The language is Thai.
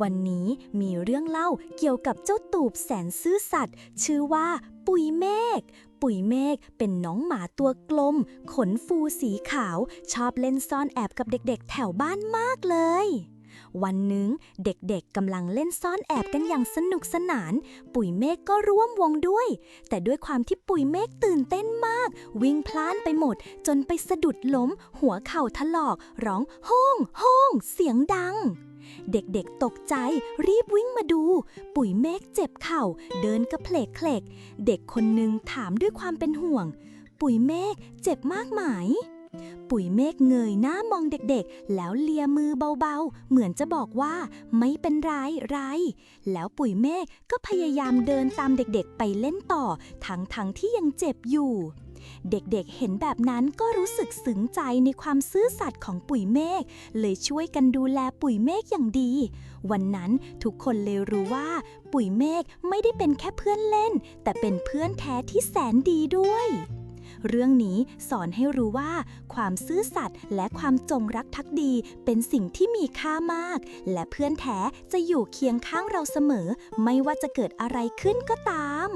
วันนี้มีเรื่องเล่าเกี่ยวกับเจ้าตูบแสนซื่อสัตย์ชื่อว่าปุยเมฆปุยเมฆเป็นน้องหมาตัวกลม ขนฟูสีขาว ชอบเล่นซ่อนแอบกับเด็กๆ แถวบ้านมากเลย วันหนึ่งเด็กๆกำลังเล่นซ่อนแอบกันอย่างสนุกสนาน ปุ๋ยเมฆก็ร่วมวงด้วย แต่ด้วยความที่ปุ๋ยเมฆตื่นเต้นมาก วิ่งพล่านไปหมด จนไปสะดุดล้ม หัวเข่าถลอก ร้องโฮ่งโฮ่งเสียงดัง เด็กๆตกใจรีบวิ่งมาดู ปุ๋ยเมฆเจ็บเข่า เดินกระเพลกเคลก เด็กคนหนึ่งถามด้วยความเป็นห่วง ปุ๋ยเมฆเจ็บมากไหม ปุ๋ยเมฆเงยหน้ามองเด็กๆ แล้วเลียมือเบาๆ เหมือนจะบอกว่า ไม่เป็นไรไรแล้วปุ๋ยเมฆก็พยายามเดินตามเด็กๆ ไปเล่นต่อ ทั้งๆทที่ยังเจ็บอยู่ เด็กๆเห็นแบบนั้นก็รู้สึกซึ้งใจในความซื่อสัตย์ของปุ๋ยเมฆเลยช่วยกันดูแลปุ๋ยเมฆอย่างดี วันนั้นทุกคนเลยรู้ว่า ปุ๋ยเมฆไม่ได้เป็นแค่เพื่อนเล่น แต่เป็นเพื่อนแท้ที่แสนดีด้วย เรื่องนี้สอนให้รู้ว่า ความซื่อสัตย์และความจงรักภักดี เป็นสิ่งที่มีค่ามาก และเพื่อนแท้จะอยู่เคียงข้างเราเสมอ ไม่ว่าจะเกิดอะไรขึ้นก็ตาม